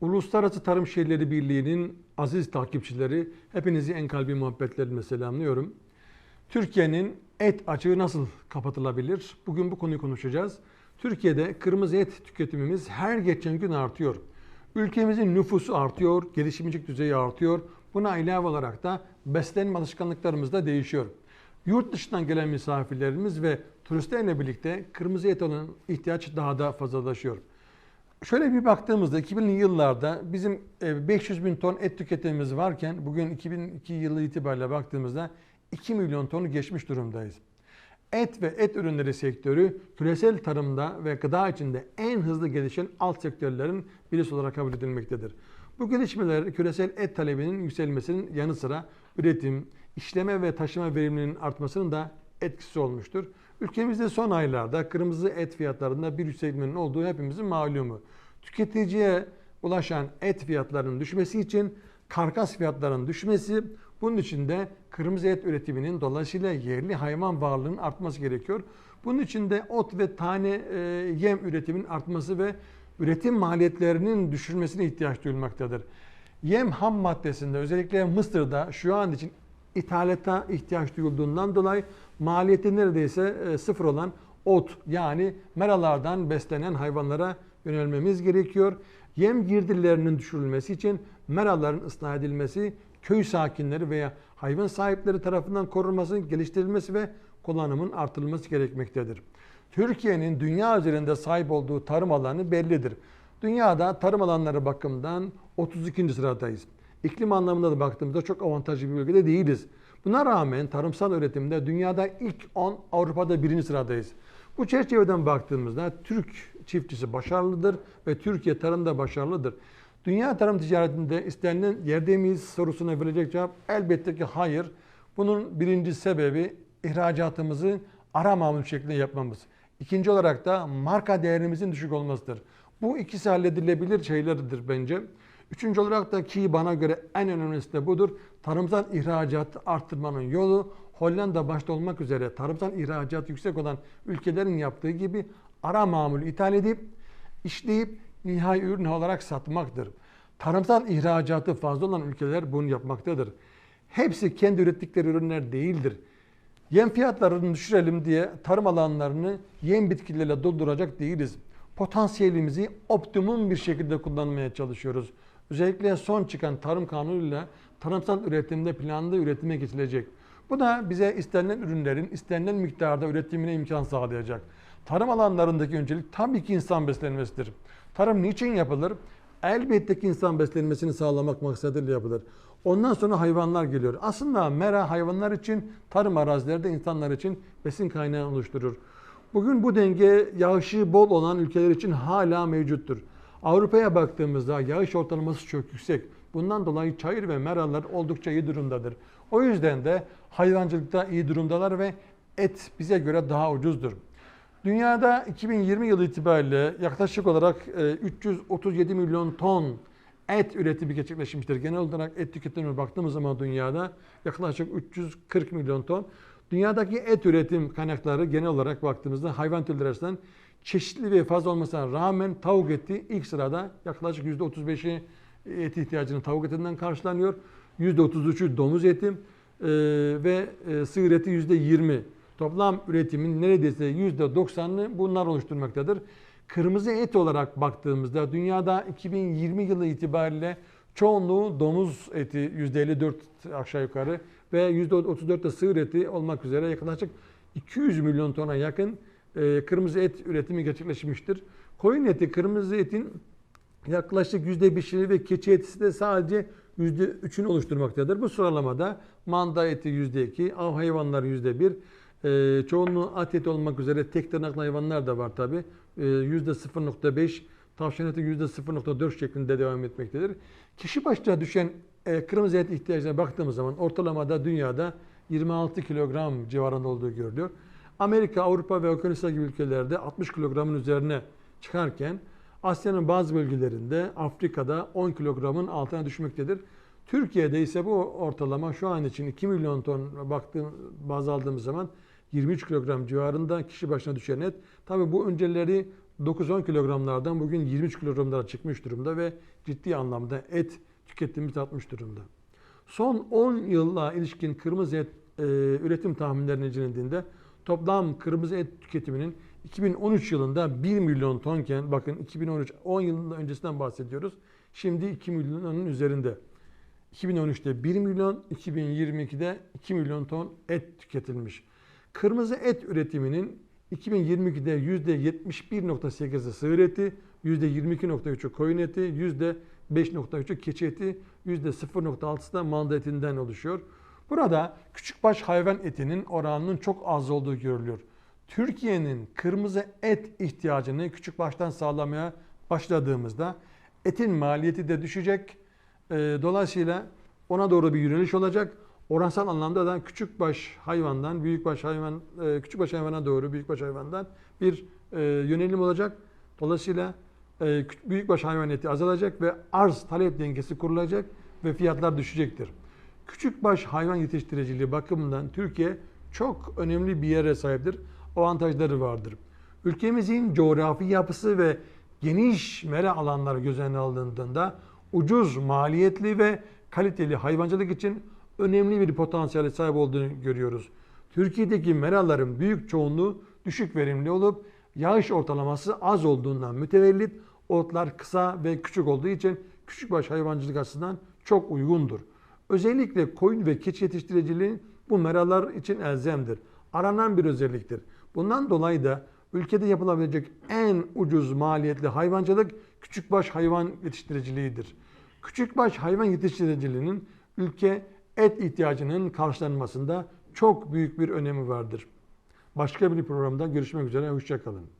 Uluslararası Tarım Şehirleri Birliği'nin aziz takipçileri, hepinizi en kalbi muhabbetlerimle selamlıyorum. Türkiye'nin et açığı nasıl kapatılabilir? Bugün bu konuyu konuşacağız. Türkiye'de kırmızı et tüketimimiz her geçen gün artıyor. Ülkemizin nüfusu artıyor, gelişimcilik düzeyi artıyor. Buna ilave olarak da beslenme alışkanlıklarımız da değişiyor. Yurt dışından gelen misafirlerimiz ve turistlerle birlikte kırmızı et olan ihtiyaç daha da fazlalaşıyor. Şöyle bir baktığımızda 2000'li yıllarda bizim e, 500 bin ton et tüketimimiz varken bugün 2002 yılı itibariyle baktığımızda 2 milyon tonu geçmiş durumdayız. Et ve et ürünleri sektörü küresel tarımda ve gıda içinde en hızlı gelişen alt sektörlerin birisi olarak kabul edilmektedir. Bu gelişmeler küresel et talebinin yükselmesinin yanı sıra üretim, işleme ve taşıma verimliliğinin artmasının da etkisi olmuştur. Ülkemizde son aylarda kırmızı et fiyatlarında bir yükselmenin olduğu hepimizin malumu. Tüketiciye ulaşan et fiyatlarının düşmesi için karkas fiyatlarının düşmesi, bunun için de kırmızı et üretiminin dolayısıyla yerli hayvan varlığının artması gerekiyor. Bunun için de ot ve tane e, yem üretiminin artması ve üretim maliyetlerinin düşürmesine ihtiyaç duyulmaktadır. Yem ham maddesinde özellikle Mısır'da şu an için ithalata ihtiyaç duyulduğundan dolayı maliyeti neredeyse e, sıfır olan ot yani meralardan beslenen hayvanlara yönelmemiz gerekiyor. Yem girdilerinin düşürülmesi için meraların ıslah edilmesi, köy sakinleri veya hayvan sahipleri tarafından korunması, geliştirilmesi ve kullanımın artırılması gerekmektedir. Türkiye'nin dünya üzerinde sahip olduğu tarım alanı bellidir. Dünyada tarım alanları bakımından 32. sıradayız. İklim anlamında da baktığımızda çok avantajlı bir bölgede değiliz. Buna rağmen tarımsal üretimde dünyada ilk 10, Avrupa'da birinci sıradayız. Bu çerçeveden baktığımızda Türk çiftçisi başarılıdır ve Türkiye tarımda başarılıdır. Dünya tarım ticaretinde istenilen yerde miyiz sorusuna verilecek cevap elbette ki hayır. Bunun birinci sebebi ihracatımızı ara mamul şeklinde yapmamız. İkinci olarak da marka değerimizin düşük olmasıdır. Bu ikisi halledilebilir şeylerdir bence. Üçüncü olarak da ki bana göre en önemlisi de budur. Tarımsal ihracatı arttırmanın yolu Hollanda başta olmak üzere tarımsal ihracat yüksek olan ülkelerin yaptığı gibi ara mamul ithal edip işleyip nihai ürün olarak satmaktır. Tarımsal ihracatı fazla olan ülkeler bunu yapmaktadır. Hepsi kendi ürettikleri ürünler değildir. Yem fiyatlarını düşürelim diye tarım alanlarını yem bitkileriyle dolduracak değiliz. Potansiyelimizi optimum bir şekilde kullanmaya çalışıyoruz. Özellikle son çıkan tarım kanunuyla tarımsal üretimde planlı üretime geçilecek. Bu da bize istenilen ürünlerin istenilen miktarda üretimine imkan sağlayacak. Tarım alanlarındaki öncelik tabii ki insan beslenmesidir. Tarım niçin yapılır? Elbette ki insan beslenmesini sağlamak maksadıyla yapılır. Ondan sonra hayvanlar geliyor. Aslında mera hayvanlar için, tarım arazileri de insanlar için besin kaynağı oluşturur. Bugün bu denge yağışı bol olan ülkeler için hala mevcuttur. Avrupa'ya baktığımızda yağış ortalaması çok yüksek. Bundan dolayı çayır ve meralar oldukça iyi durumdadır. O yüzden de hayvancılıkta iyi durumdalar ve et bize göre daha ucuzdur. Dünyada 2020 yılı itibariyle yaklaşık olarak 337 milyon ton et üretimi gerçekleşmiştir. Genel olarak et tüketimine baktığımız zaman dünyada yaklaşık 340 milyon ton. Dünyadaki et üretim kaynakları genel olarak baktığımızda hayvan türleri arasından çeşitli ve fazla olmasına rağmen tavuk eti ilk sırada yaklaşık %35'i et ihtiyacını tavuk etinden karşılanıyor. %33'ü domuz eti e, ve e, sığır eti %20. Toplam üretimin neredeyse %90'ını bunlar oluşturmaktadır. Kırmızı et olarak baktığımızda dünyada 2020 yılı itibariyle çoğunluğu domuz eti %54 aşağı yukarı ve %34 de sığır eti olmak üzere yaklaşık 200 milyon tona yakın e, kırmızı et üretimi gerçekleşmiştir. Koyun eti, kırmızı etin yaklaşık %5'ini ve keçi eti de sadece %3'ünü oluşturmaktadır. Bu sıralamada manda eti %2, av hayvanları %1, e, çoğunluğu at eti olmak üzere tek tırnaklı hayvanlar da var tabi. E, %0.5, tavşan eti %0.4 şeklinde devam etmektedir. Kişi başına düşen e, kırmızı et ihtiyacına baktığımız zaman ortalamada dünyada 26 kilogram civarında olduğu görülüyor. Amerika, Avrupa ve Okyanusya gibi ülkelerde 60 kilogramın üzerine çıkarken Asya'nın bazı bölgelerinde Afrika'da 10 kilogramın altına düşmektedir. Türkiye'de ise bu ortalama şu an için 2 milyon ton baktığım, baz aldığımız zaman 23 kilogram civarında kişi başına düşen et. Tabi bu önceleri 9-10 kilogramlardan bugün 23 kilogramlara çıkmış durumda ve ciddi anlamda et tüketimimiz artmış durumda. Son 10 yılla ilişkin kırmızı et e, üretim tahminlerine incelendiğinde toplam kırmızı et tüketiminin 2013 yılında 1 milyon tonken bakın 2013 10 yılın öncesinden bahsediyoruz. Şimdi 2 milyonun üzerinde. 2013'te 1 milyon, 2022'de 2 milyon ton et tüketilmiş. Kırmızı et üretiminin 2022'de %71.8'i sığır eti, %22.3'ü koyun eti, %5.3'ü keçi eti, %0.6'sı da manda etinden oluşuyor. Burada küçükbaş hayvan etinin oranının çok az olduğu görülüyor. Türkiye'nin kırmızı et ihtiyacını küçükbaştan sağlamaya başladığımızda etin maliyeti de düşecek. Ee, Dolayısıyla ona doğru bir yöneliş olacak. Oransal anlamda da küçükbaş hayvandan büyükbaş hayvan, e, küçükbaş hayvana doğru büyükbaş hayvandan bir e, yönelim olacak. Dolayısıyla e, büyükbaş hayvan eti azalacak ve arz talep dengesi kurulacak ve fiyatlar düşecektir. Küçükbaş hayvan yetiştiriciliği bakımından Türkiye çok önemli bir yere sahiptir. Avantajları vardır. Ülkemizin coğrafi yapısı ve geniş mera alanları göz önüne alındığında ucuz, maliyetli ve kaliteli hayvancılık için önemli bir potansiyele sahip olduğunu görüyoruz. Türkiye'deki meraların büyük çoğunluğu düşük verimli olup yağış ortalaması az olduğundan mütevellit otlar kısa ve küçük olduğu için küçükbaş hayvancılık açısından çok uygundur. Özellikle koyun ve keçi yetiştiriciliği bu meralar için elzemdir. Aranan bir özelliktir. Bundan dolayı da ülkede yapılabilecek en ucuz maliyetli hayvancılık küçükbaş hayvan yetiştiriciliğidir. Küçükbaş hayvan yetiştiriciliğinin ülke et ihtiyacının karşılanmasında çok büyük bir önemi vardır. Başka bir programda görüşmek üzere, hoşçakalın.